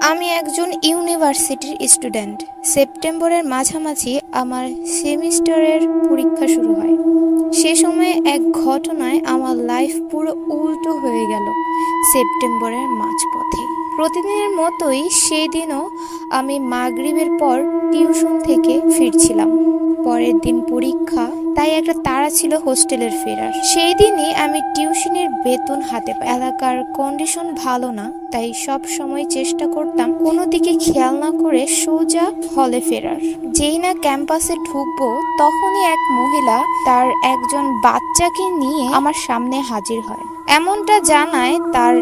আমি একজন ইউনিভার্সিটির স্টুডেন্ট। সেপ্টেম্বরের মাঝামাঝি আমার সেমিস্টারের পরীক্ষা শুরু হয়। সে সময়ে এক ঘটনায় আমার লাইফ পুরো উল্টো হয়ে গেল সেপ্টেম্বরের মাঝপথে। প্রতিদিনের মতোই সেই দিনও আমি মাগরিবের পর টিউশন থেকে ফিরছিলাম। পরের দিন পরীক্ষা, তাই একটা তাড়া ছিল হোস্টেলের ফেরার। সেই দিনই আমি টিউশনের বেতন হাতে পাই। এলাকার কন্ডিশন ভালো না, তাই সব সময় চেষ্টা করতাম কোনো দিকে খেয়াল না করে সোজা হলে ফেরার। যেই না ক্যাম্পাসে ঢুকবো, তখনই এক মহিলা তার একজন বাচ্চাকে নিয়ে আমার সামনে হাজির হয়। এমনটা জানায় তার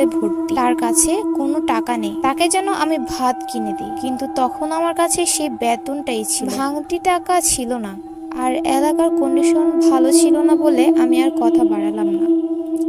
হাসপাতালে ভর্তি। তার কাছে কোনো টাকা নেই। তাকে যেন আমি ভাত কিনে দিই। কিন্তু তখন আমার কাছে সেই বেতনটাই ছিল। ভাঙতি টাকা ছিল না। আর এলাকার কন্ডিশন ভালো ছিল না বলে আমি আর কথা বাড়ালাম না।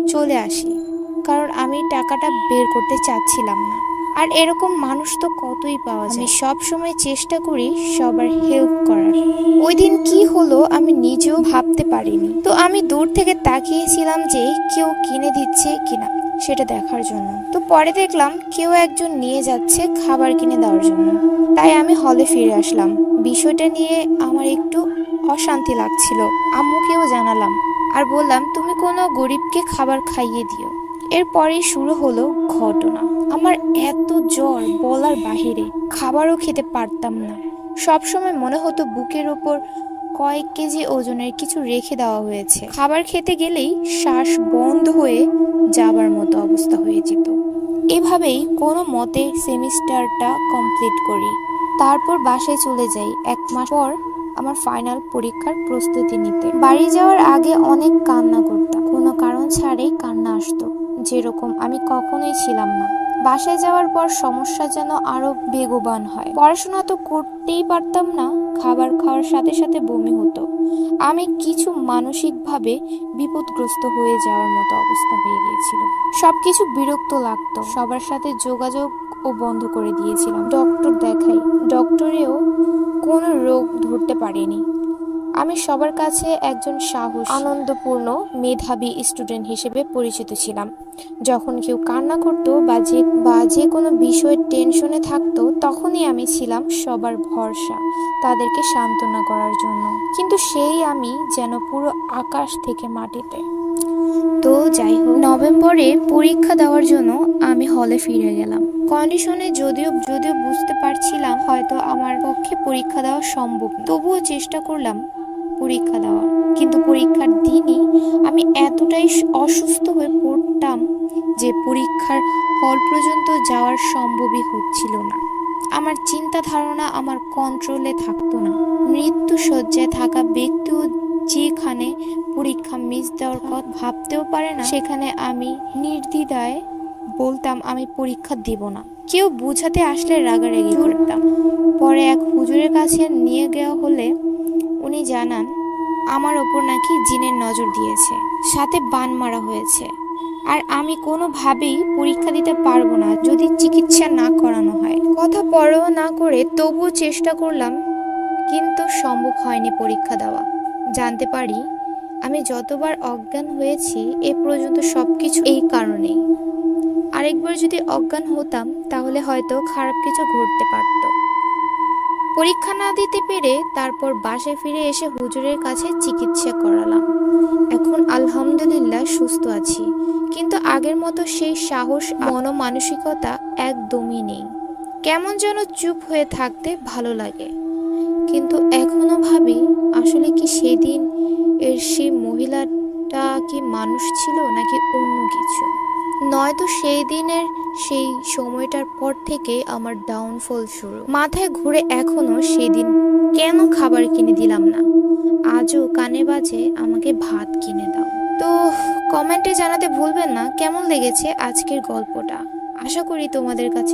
চলে আসি। কারণ আমি টাকাটা বের করতে চাচ্ছিলাম না। আর এরকম মানুষ তো কতই পাওয়া যায়। সব সময় চেষ্টা করি সবার হেল্প করার। ওই দিন কি হলো আমি নিজেও ভাবতে পারিনি। তো আমি দূর থেকে তাকিয়েছিলাম যে কেউ কিনে দিচ্ছে কিনা। সেটা দেখার জন্য। তো পরে দেখলাম কেউ একজন নিয়ে যাচ্ছে খাবার কিনে দেওয়ার জন্য। তাই আমি হলে ফিরে আসলাম। বিষয়টা নিয়ে আমার একটু অশান্তি লাগছিল। আম্মুকেও জানালাম। আর বললাম, তুমি কোনো গরিবকে খাবার খাইয়ে দিও। এরপরেই শুরু হলো ঘটনা। আমার এত জ্বর বলার বাহিরে খাবারও খেতে পারতাম না। সবসময় মনে হতো বুকের ওপর কয়েক কেজি ওজনের কিছু রেখে দেওয়া হয়েছে। খাবার খেতে গেলেই শ্বাস বন্ধ হয়ে যাবার মতো অবস্থা হয়ে যেত। এভাবেই কোনো মতে সেমিস্টারটা কমপ্লিট করি। তারপর বাসায় চলে যাই এক মাস পর আমার ফাইনাল পরীক্ষার প্রস্তুতি নিতে। বাড়ি যাওয়ার আগে অনেক কান্না করতাম। কোনো কারণ ছাড়াই কান্না আসতো। যেরকম আমি কখনোই ছিলাম না। বাসায় যাওয়ার পর সমস্যা যেন আরও বেগবান হয়। পড়াশোনা তো করতেই পারতাম না, খাবার খাওয়ার সাথে সাথে বমি হতো। আমি কিছু মানসিকভাবে বিপদগ্রস্ত হয়ে যাওয়ার মতো অবস্থা হয়ে গিয়েছিল। সবকিছু বিরক্ত লাগতো। সবার সাথে যোগাযোগ ও বন্ধ করে দিয়েছিলাম। ডক্টর দেখাই। ডক্টরেও কোনো রোগ ধরতে পারেনি। আমি সবার কাছে একজন সাহস, আনন্দপূর্ণ, মেধাবী স্টুডেন্ট হিসেবে পরিচিত ছিলাম। যখন কেউ কান্না করতো বা যে বা যে কোনো বিষয়ের টেনশনে থাকতো, তখনই আমি ছিলাম সবার ভরসা, তাদেরকে সান্ত্বনা করার জন্য। কিন্তু সেই আমি যেন পুরো আকাশ থেকে মাটিতে। তো যাই হোক, নভেম্বরে পরীক্ষা দেওয়ার জন্য আমি হলে ফিরে গেলাম। কন্ডিশনে যদিও যদিও বুঝতে পারছিলাম, হয়তো আমার পক্ষে পরীক্ষা দেওয়া সম্ভব তবুও চেষ্টা করলাম পরীক্ষা দেওয়ার কিন্তু পরীক্ষার দিনই আমি এতটাই অসুস্থ হয়ে পড়তাম যে পরীক্ষার হল পর্যন্ত যাওয়ার সম্ভবই হচ্ছিল না। আমার চিন্তা ধারণা আমার কন্ট্রোলে থাকতো না। মৃত্যু শয্যায় থাকা ব্যক্তিও যেখানে পরীক্ষা মিস দেওয়ার কথা ভাবতেও পারে না, সেখানে আমি নির্দ্বিধায় বলতাম, আমি পরীক্ষা দিব না। কেউ বুঝাতে আসলে রাগারাগি করতাম। পরে এক হুজুরের কাছে নিয়ে গেওয়া হলে উনি জানান, আমার ওপর নাকি জিনের নজর দিয়েছে, সাথে বান মারা হয়েছে। আর আমি কোনোভাবেই পরীক্ষা দিতে পারব না যদি চিকিৎসা না করানো হয়। কথা পরোয়া না করে তবুও চেষ্টা করলাম, কিন্তু সম্ভব হয়নি পরীক্ষা দেওয়া। জানতে পারি, আমি যতবার অজ্ঞান হয়েছি, এ পর্যন্ত সব কিছু এই কারণেই। আরেকবার যদি অজ্ঞান হতাম, তাহলে হয়তো খারাপ কিছু ঘটতে পারত। পরীক্ষা না দিতে পেরে তারপর বাসায় ফিরে এসে হুজুরের কাছে চিকিৎসা করালাম। এখন আলহামদুলিল্লাহ সুস্থ আছি, কিন্তু আগের মতো সেই সাহস, মনোমানসিকতা একদমই নেই। কেমন যেন চুপ হয়ে থাকতে ভালো লাগে। কিন্তু এখনও ভাবি, আসলে কি সেদিন এর সেই মহিলাটা কি মানুষ ছিল নাকি অন্য কিছু? নয়তো সেই দিনের সেই সময়টার পর থেকে আমার ডাউনফল শুরু। মাথায় ঘুরে এখনও সেদিন কেন খাবার কিনে দিলাম না? আজও কানে বাজে, আমাকে ভাত কিনে দাও। তো কমেন্টে জানাতে ভুলবেন না, কেমন লেগেছে আজকের গল্পটা? আশা করি তোমাদের কাছে